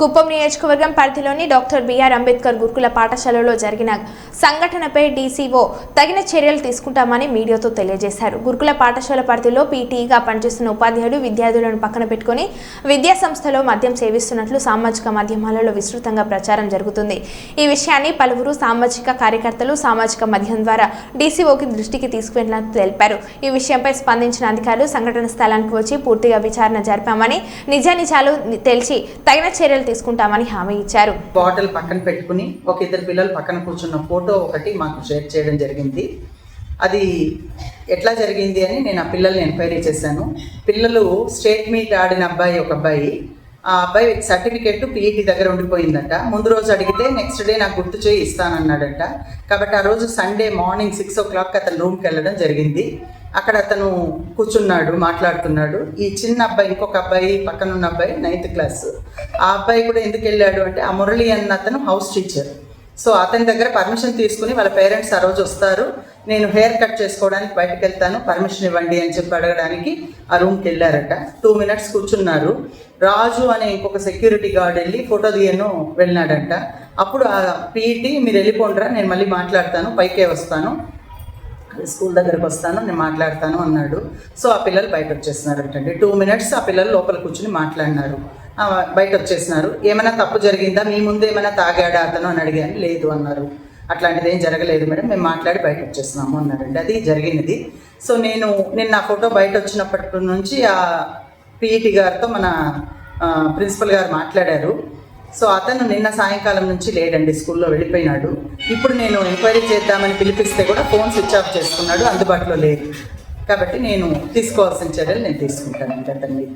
కుప్పం నియోజకవర్గం పరిధిలోని doctor BR Ambedkar గురుకుల పాఠశాలలో జరిగిన సంఘటనపై డీసీఓ తగిన చర్యలు తీసుకుంటామని మీడియాతో తెలియజేశారు. గురుకుల పాఠశాల పరిధిలో పీటీగా పనిచేస్తున్న ఉపాధ్యాయుడు విద్యార్థులను పక్కన పెట్టుకుని విద్యా సంస్థలో మద్యం సేవిస్తున్నట్లు సామాజిక మాధ్యమాలలో విస్తృతంగా ప్రచారం జరుగుతుంది. ఈ విషయాన్ని పలువురు సామాజిక కార్యకర్తలు సామాజిక మాధ్యమం ద్వారా డీసీఓకి దృష్టికి తీసుకువెళ్ళినట్లు తెలిపారు. ఈ విషయంపై స్పందించిన అధికారులు సంఘటన స్థలానికి వచ్చి పూర్తిగా విచారణ జరిపామని నిజానిజాలు తెలిసి తగిన చర్యలు తీసుకుంటామని హామీ ఇచ్చారు. బాటిల్ పక్కన పెట్టుకుని ఒక ఇద్దరు పిల్లలు పక్కన కూర్చున్న ఫోటో ఒకటి మాకు షేర్ చేయడం జరిగింది. అది ఎట్లా జరిగింది అని నేను ఆ పిల్లల్ని ఎంక్వైరీ చేశాను. పిల్లలు స్టేట్ మీట్ ఆడిన అబ్బాయి ఒక అబ్బాయి. ఆ అబ్బాయి సర్టిఫికెట్ పీఈటీ దగ్గర ఉండిపోయిందట. ముందు రోజు అడిగితే నెక్స్ట్ డే నాకు గుర్తు చేయి ఇస్తానన్నాడట. కాబట్టి ఆ రోజు Sunday morning six o'clock అతను రూమ్కి వెళ్ళడం జరిగింది. అక్కడ అతను కూర్చున్నాడు మాట్లాడుతున్నాడు. ఈ చిన్న అబ్బాయి ఇంకొక అబ్బాయి పక్కన ఉన్న అబ్బాయి నైన్త్ క్లాస్ ఆ అబ్బాయి కూడా ఎందుకు వెళ్ళాడు అంటే ఆ మురళి అన్న అతను హౌస్ టీచర్ సో అతని దగ్గర పర్మిషన్ తీసుకుని వాళ్ళ పేరెంట్స్ ఆ రోజు వస్తారు. నేను హెయిర్ కట్ చేసుకోవడానికి బయటకు వెళ్తాను పర్మిషన్ ఇవ్వండి అని చెప్పి అడగడానికి ఆ రూమ్కి వెళ్ళారట. టూ మినిట్స్ కూర్చున్నారు. రాజు అనే ఇంకొక సెక్యూరిటీ గార్డ్ వెళ్ళి ఫోటో తీయను వెళ్ళినాడంట. అప్పుడు ఆ పీఈటీ మీరు వెళ్ళిపోండిరా నేను మళ్ళీ మాట్లాడతాను పైకే వస్తాను. స్కూల్ దగ్గరకు వస్తాను నేను మాట్లాడతాను అన్నాడు. సో ఆ పిల్లలు బయట వచ్చేసినారంటండి టూ మినిట్స్ ఆ పిల్లలు లోపల కూర్చుని మాట్లాడినారు. బయట వచ్చేసినారు ఏమైనా తప్పు జరిగిందా? మీ ముందు ఏమైనా తాగాడా అతను? అని అడిగాను. లేదు అన్నారు. అట్లాంటిది ఏం జరగలేదు మేడం. మేము మాట్లాడి బయట వచ్చేసినాము అన్నారండి. అది జరిగినది. సో నేను నిన్న ఆ ఫోటో బయట వచ్చినప్పటి నుంచి ఆ పిఈటి గారితో మన ప్రిన్సిపల్ గారు మాట్లాడారు. సో అతను నిన్న సాయంకాలం నుంచి లేడండి స్కూల్లో వెళ్ళిపోయినాడు. ఇప్పుడు నేను ఎంక్వైరీ చేద్దామని పిలిపిస్తే కూడా ఫోన్ స్విచ్ ఆఫ్ చేసుకున్నాడు అందుబాటులో లేదు. కాబట్టి నేను తీసుకోవాల్సిన చర్యలు నేను తీసుకుంటాను అతన్ని.